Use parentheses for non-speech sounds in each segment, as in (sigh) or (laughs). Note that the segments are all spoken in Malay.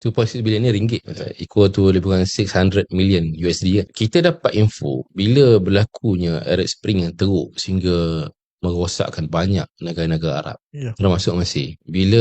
2.6 bilion ni ringgit uh, equal to lebih kurang 600 million USD kan. Kita dapat info bila berlakunya Arab Spring yang teruk sehingga merosakkan banyak negara-negara Arab Ya. termasuk Mesir. Bila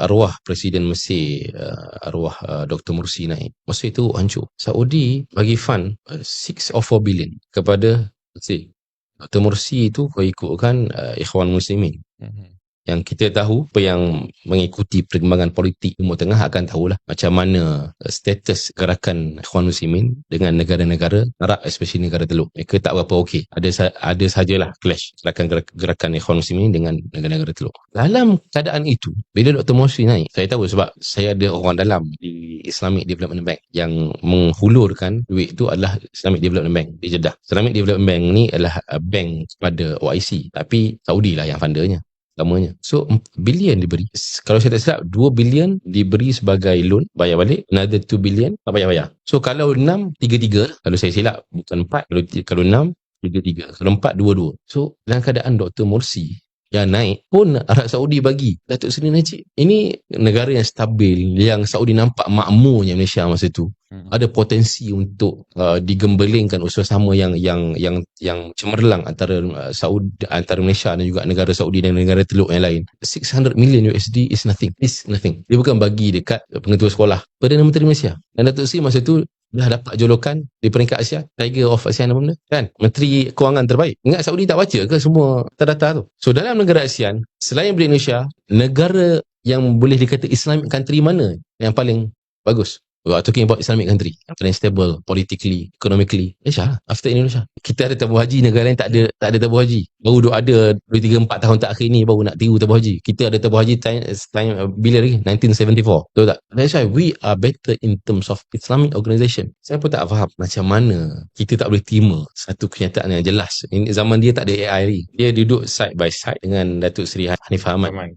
arwah Presiden Mesir, uh, arwah uh, Dr. Mursi naik, Mesir itu hancur. Saudi bagi fund uh, 6 or 4 billion kepada Mesir. Dr. Mursi itu kau ikutkan uh, Ikhwan Muslimin Mhm. Yang kita tahu apa yang mengikuti perkembangan politik Timur Tengah akan tahulah macam mana uh, status gerakan Ikhwan Muslimin dengan negara-negara Arab especially negara Teluk. Mereka tak berapa okey. Ada ada sajalah clash gerakan gerak- gerakan Ikhwan Muslimin dengan negara-negara Teluk. Dalam keadaan itu bila Dr. Morsi naik saya tahu sebab saya ada orang dalam di Islamic Development Bank yang menghulurkan duit itu adalah Islamic Development Bank di Jeddah. Islamic Development Bank ni adalah uh, bank kepada OIC tapi Saudi lah yang fundernya utamanya. So, bilion diberi. Kalau saya tak silap, 2 bilion diberi sebagai loan, bayar balik. Another 2 bilion, tak payah bayar. So, kalau 6, 3-3. Kalau saya silap, bukan 4. Kalau, kalau 6, 3-3. Kalau 4, 2-2. So, dalam keadaan Dr. Morsi yang naik pun Arab Saudi bagi. Datuk Seri Najib. Ini negara yang stabil, yang Saudi nampak makmurnya Malaysia masa tu. Mhm. ada potensi untuk uh, digembelingkan usaha sama yang yang yang yang cemerlang antara uh, Saudi antara Malaysia dan juga negara Saudi dan negara Teluk yang lain. 600 million USD is nothing. Is nothing. Dia bukan bagi dekat pengetua sekolah. Perdana Menteri Malaysia. Dan Datuk Seri masa tu dah dapat julukan di peringkat Asia Tiger of ASEAN apa benda. Kan? Menteri Kewangan terbaik. Ingat Saudi tak baca ke semua data-data tu? So dalam negara ASEAN selain Indonesia negara yang boleh dikata Islamic country mana yang paling bagus We are talking about Islamic country paling stable politically, economically. Malaysia lah, after Indonesia. Kita ada tabung haji, negara lain tak ada tak ada tabung haji. Baru duk ada 2 3 4 tahun terakhir ni baru nak tiru tabung haji. Kita ada tabung haji time, time uh, bila lagi 1974. Betul tak? That's why we are better in terms of Islamic organisation. Saya pun tak faham macam mana kita tak boleh terima satu kenyataan yang jelas. Ini zaman dia tak ada AI lagi. Dia duduk side by side dengan Datuk Seri Hanifah Ahmad.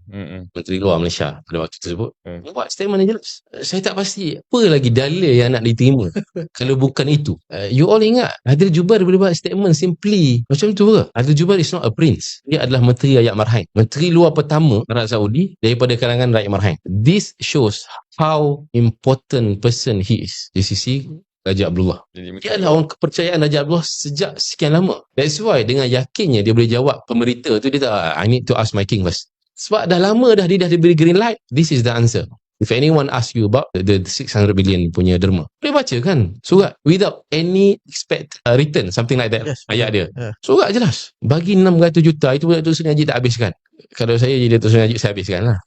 Menteri Luar Malaysia pada waktu tersebut. Hmm. Buat statement yang jelas. Saya tak pasti apa lagi dalil yang nak diterima. (laughs) Kalau bukan itu. Uh, you all ingat Adil Jubair boleh buat statement simply macam tu ke? Adil Jubair is not a prince. Dia adalah Menteri Rakyat Marhain. Menteri Luar pertama Arab Saudi daripada kalangan Rakyat Marhain. This shows how important person he is. Di sisi Raja Abdullah. Jadi Dia adalah orang kepercayaan Raja Abdullah sejak sekian lama. That's why dengan yakinnya dia boleh jawab pemberita tu dia tak I need to ask my king first. Sebab dah lama dah dia dah diberi green light. This is the answer. If anyone ask you about the, the 600 billion punya derma, boleh baca kan surat without any expect uh, return something like that Yes. ayat dia. Yeah. Surat jelas. Bagi 600 juta itu Datuk Seri Najib tak habiskan. Kalau saya jadi Datuk Seri Najib saya habiskan lah.